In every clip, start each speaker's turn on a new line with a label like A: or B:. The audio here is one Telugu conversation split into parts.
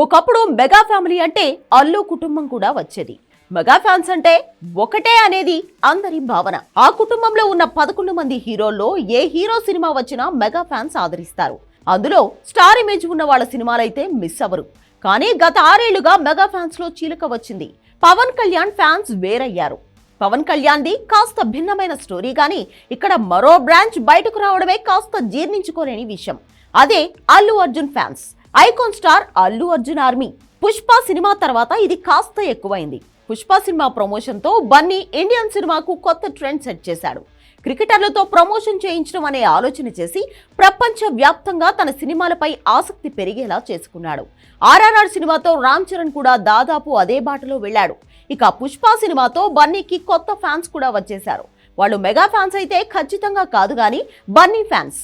A: ఒకప్పుడు మెగా ఫ్యామిలీ అంటే అల్లు కుటుంబం కూడా వచ్చేది. మెగా ఫ్యాన్స్ అంటే ఒకటే అనేది అందరి భావన. ఆ కుటుంబంలో ఉన్న పదకొండు మంది హీరోల్లో ఏ హీరో సినిమా వచ్చినా మెగా ఫ్యాన్స్ ఆదరిస్తారు. అందులో స్టార్ ఇమేజ్ ఉన్న వాళ్ళ సినిమాలైతే మిస్ అవ్వరు. కానీ గత ఆరేళ్ళుగా మెగా ఫ్యాన్స్లో చీలక వచ్చింది. పవన్ కళ్యాణ్ ఫ్యాన్స్ వేరయ్యారు. పవన్ కళ్యాణ్ది కాస్త భిన్నమైన స్టోరీ కానీ ఇక్కడ మరో బ్రాంచ్ బయటకు రావడమే కాస్త జీర్ణించుకోలేని విషయం. అదే Allu Arjun fans. Icon star Allu Arjun army. Pushpa cinema తర్వాత ఇది కాస్త ఎక్కువైంది. పుష్ప సినిమా ప్రమోషన్తో బన్నీ ఇండియన్ సినిమాకు కొత్త ట్రెండ్ సెట్ చేశాడు. క్రికెటర్లతో ప్రమోషన్ చేయించడం అనే ఆలోచన చేసి ప్రపంచ వ్యాప్తంగా తన సినిమాలపై ఆసక్తి పెరిగేలా చేసుకున్నాడు. ఆర్ఆర్ఆర్ సినిమాతో రామ్ చరణ్ కూడా దాదాపు అదే బాటలో వెళ్ళాడు. ఇక పుష్ప సినిమాతో బన్నీకి కొత్త ఫ్యాన్స్ కూడా వచ్చేశారు. వాళ్ళు మెగా ఫ్యాన్స్ అయితే ఖచ్చితంగా కాదు కానీ బన్నీ ఫ్యాన్స్.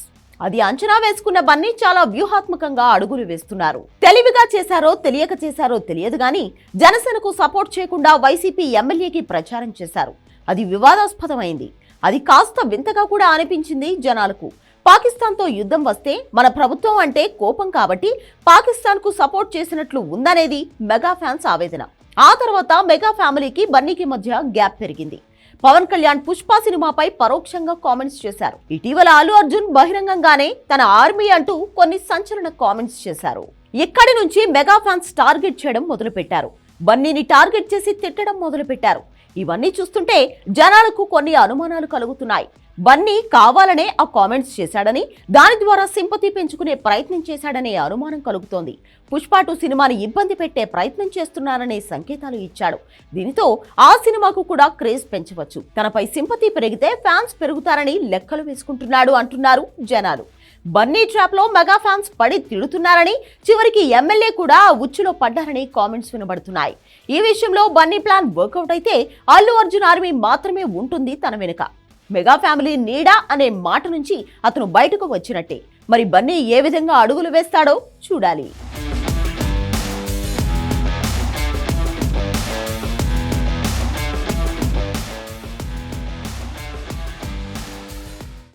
A: అది అంచనా వేసుకున్న బన్నీ చాలా వ్యూహాత్మకంగా అడుగులు వేస్తున్నారు. తెలివిగా చేశారో తెలియక చేశారో తెలియదు గాని జనసేనకు సపోర్ట్ చేయకుండా వైసీపీ ఎమ్మెల్యేకి ప్రచారం చేశారు. అది వివాదాస్పదమైంది. అది కాస్త వింతగా కూడా అనిపించింది జనాలకు. పాకిస్తాన్తో యుద్ధం వస్తే మన ప్రభుత్వం అంటే కోపం కాబట్టి పాకిస్తాన్కు సపోర్ట్ చేసినట్లు ఉందనేది మెగా ఫ్యాన్స్ ఆవేదన. ఆ తర్వాత మెగా ఫ్యామిలీకి బన్నీకి మధ్య గ్యాప్ పెరిగింది. పవన్ కళ్యాణ్ పుష్ప సినిమాపై పరోక్షంగా కామెంట్స్ చేశారు. ఇటీవల అల్లు అర్జున్ బహిరంగంగానే తన ఆర్మీ అంటూ కొన్ని సంచలన కామెంట్స్ చేశారు. ఇక్కడి నుంచి మెగా ఫ్యాన్స్ టార్గెట్ చేయడం మొదలుపెట్టారు. బన్నీని టార్గెట్ చేసి తిట్టడం మొదలుపెట్టారు. ఇవన్నీ చూస్తుంటే జనాలకు కొన్ని అనుమానాలు కలుగుతున్నాయి. బన్నీ కావాలనే ఆ కామెంట్స్ చేశాడని దాని ద్వారా సింపతి పెంచుకునే ప్రయత్నం చేశాడనే అనుమానం కలుగుతోంది. పుష్ప టూ సినిమాని ఇబ్బంది పెట్టే ప్రయత్నం చేస్తున్నారనే సంకేతాలు ఇచ్చాడు. దీనితో ఆ సినిమాకు కూడా క్రేజ్ పెంచవచ్చు. తనపై సింపతి పెరిగితే ఫ్యాన్స్ పెరుగుతారని లెక్కలు వేసుకుంటున్నాడు అంటున్నారు జనాలు. బన్నీ ట్రాప్లో మెగా ఫ్యాన్స్ పడి తిడుతున్నారని చివరికి ఎమ్మెల్యే కూడా ఉచ్చులో పడ్డారని కామెంట్స్ వినబడుతున్నాయి. ఈ విషయంలో బన్నీ ప్లాన్ వర్కౌట్ అయితే అల్లు అర్జున్ ఆర్మీ మాత్రమే ఉంటుంది తన వెనుక. మెగా ఫ్యామిలీ నీడా అనే మాట నుంచి అతను బయటకు వచ్చినట్టే. మరి బన్నీ ఏ విధంగా అడుగులు వేస్తాడో చూడాలి.